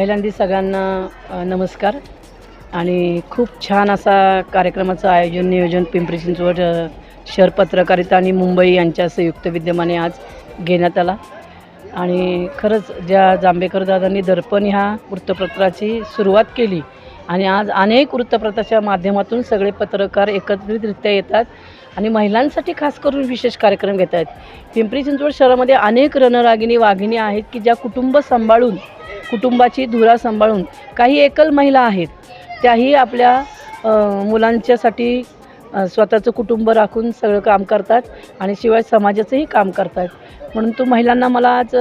पहिल्यांदा सगळ्यांना नमस्कार. आणि खूप छान असा कार्यक्रमाचं आयोजन नियोजन पिंपरी चिंचवड शहर पत्रकारिता आणि मुंबई यांच्या संयुक्त विद्यमाने आज घेण्यात आला. आणि खरंच ज्या जांभेकर दादांनी दर्पण ह्या वृत्तपत्राची सुरुवात केली आणि आज अनेक वृत्तपत्राच्या माध्यमातून सगळे पत्रकार एकत्रितरित्या येतात आणि महिलांसाठी खास करून विशेष कार्यक्रम घेत आहेत पिंपरी चिंचवड शहरामध्ये अनेक रणरागिणी वाघिणी आहेत की ज्या कुटुंब सांभाळून कुटुंबाची धुरा सांभाळून काही एकल महिला आहेत त्याही आपल्या मुलांच्यासाठी स्वतःचं कुटुंब राखून सगळं काम करतात आणि शिवाय समाजाचंही काम करतात. म्हणून तो महिलांना मला आज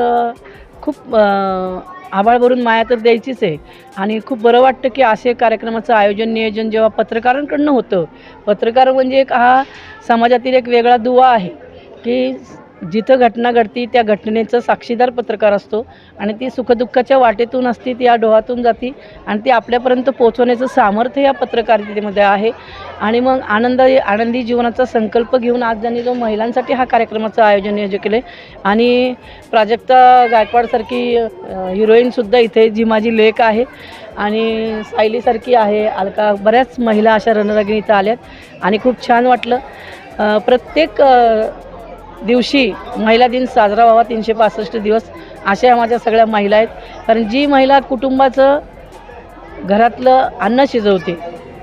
खूप आभाळ भरून माया तर द्यायचीच आहे. आणि खूप बरं वाटतं की असे कार्यक्रमाचं आयोजन नियोजन जेव्हा पत्रकारांकडनं होतं पत्रकार म्हणजे एक हा समाजातील एक वेगळा दुवा आहे की जिथं घटना घडती त्या घटनेचं साक्षीदार पत्रकार असतो आणि ती सुखदुःखाच्या वाटेतून असती ती या डोहातून जाती आणि ती आपल्यापर्यंत पोहोचवण्याचं सामर्थ्य या पत्रकारितेमध्ये आहे. आणि मग आनंद आनंदी जीवनाचा संकल्प घेऊन आज त्यांनी जो महिलांसाठी हा कार्यक्रमाचं आयोजन नियोजन केले आणि प्राजक्ता गायकवाडसारखी हिरोईनसुद्धा इथे जी माझी लेख आहे आणि सायलीसारखी आहे अलका बऱ्याच महिला अशा रणरागिणी इथं आल्यात आणि खूप छान वाटलं. प्रत्येक दिवशी महिला दिन साजरा व्हावा तीनशे पासष्ट दिवस अशा माझ्या सगळ्या महिला आहेत. कारण जी महिला कुटुंबाचं घरातलं अन्न शिजवते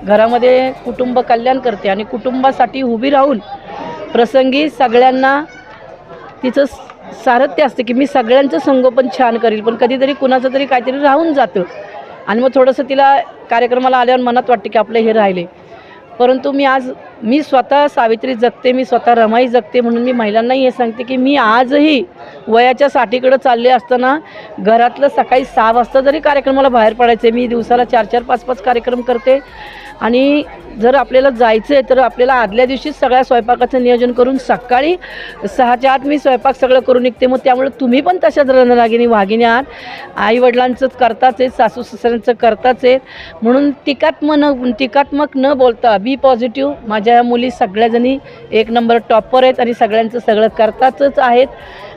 घरामध्ये कुटुंब कल्याण करते आणि कुटुंबासाठी उभी राहून प्रसंगी सगळ्यांना तिचं स- सारथ्य असतं की मी सगळ्यांचं संगोपन छान करील पण कधीतरी कुणाचं तरी काहीतरी राहून जातं. आणि मग थोडंसं तिला कार्यक्रमाला आल्यावर मनात वाटतं की आपलं हे राहिले. परंतु मी आज मी स्वतः सावित्री जगते मी स्वतः रमाई जगते म्हणून मी महिलांनाही हे सांगते की मी आजही वयाच्या साठीकडं चालले असताना घरातलं सकाळी सहा वाजता जरी कार्यक्रमाला बाहेर पडायचं मी दिवसाला चार चार पाच पाच कार्यक्रम करते. आणि जर आपल्याला जायचं आहे तर आपल्याला आदल्या दिवशीच सगळ्या स्वयंपाकाचं नियोजन करून सकाळी सहाच्या आत मी स्वयंपाक सगळं करून निघते. मग त्यामुळे तुम्ही पण तशाच रणरागिनी वाघिणी आहात. आईवडिलांचंच करताच आहेत सासू सासऱ्यांचं करताच आहेत. म्हणून टीकात्मक न टीकात्मक न बोलता बी पॉझिटिव्ह माझ्या मुली सगळ्याजणी एक नंबर टॉपर आहेत आणि सगळ्यांचं सगळं करतातच आहेत.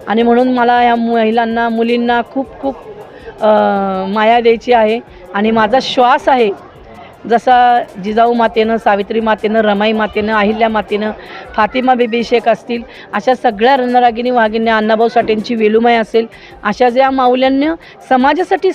आणि म्हणून मला या महिलांना मुलींना खूप खूप माया द्यायची आहे. आणि माझा श्वास आहे जसा जिजाऊ मातेनं सावित्री मातेनं रमाई मातेनं अहिल्या मातेनं फातिमा बेबी शेख असतील अशा सगळ्या रणरागिनी वाघिन्या अण्णाभाऊ साठेंची वेलुमाई असेल अशा ज्या माऊल्यांनी समाजासाठी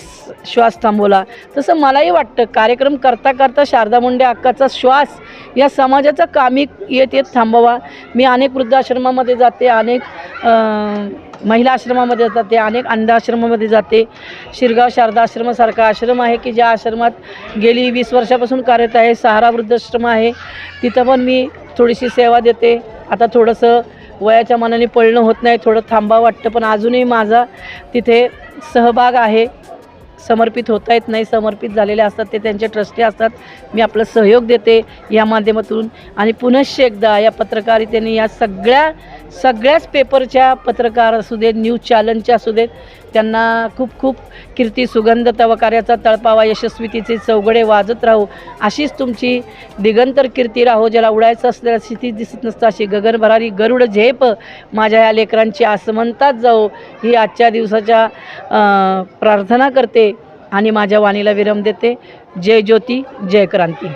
श्वास थांबवला तसं मलाही वाटतं कार्यक्रम करता करता शारदा मुंडे अक्काचा श्वास या समाजाचा कामी येत येत थांबवा. मी अनेक वृद्धाश्रमामध्ये जाते अनेक महिला आश्रमामध्ये जाते अनेक अंधाश्रमामध्ये जाते. शिरगाव शारदा आश्रमासारखा आश्रम आहे की ज्या आश्रमात गेली वीस वर्षापासून कार्यरत आहे सहारा वृद्धाश्रम आहे. तिथं पण मी थोडीशी सेवा देते. आता थोडंसं वयाच्या मनाने पळणं होत नाही थोडं थांबा वाटतं पण अजूनही माझा तिथे सहभाग आहे. समर्पित होता येत नाही समर्पित झालेले असतात ते त्यांचे ट्रस्टी असतात. मी आपला सहयोग देते या माध्यमातून. आणि पुनश्च एकदा या पत्रकारितेने या सगळ्या सगळ्याच पेपरच्या पत्रकार असू देत न्यूज चॅनलच्या असू देत त्यांना खूप खूप कीर्ती सुगंध तवकार्याचा तळपावा यशस्वीतीचे चौघडे वाजत राहू अशीच तुमची दिगंतर कीर्ती राहो ज्याला उडायचं असलेल्या स्थिती दिसत नसतं अशी गगनभरारी गरुड झेप माझ्या या लेकरांची आसमंतात जाऊ ही आजच्या दिवसाच्या प्रार्थना करते आणि माझ्या वाणीला विरम देते. जय ज्योती जय क्रांती.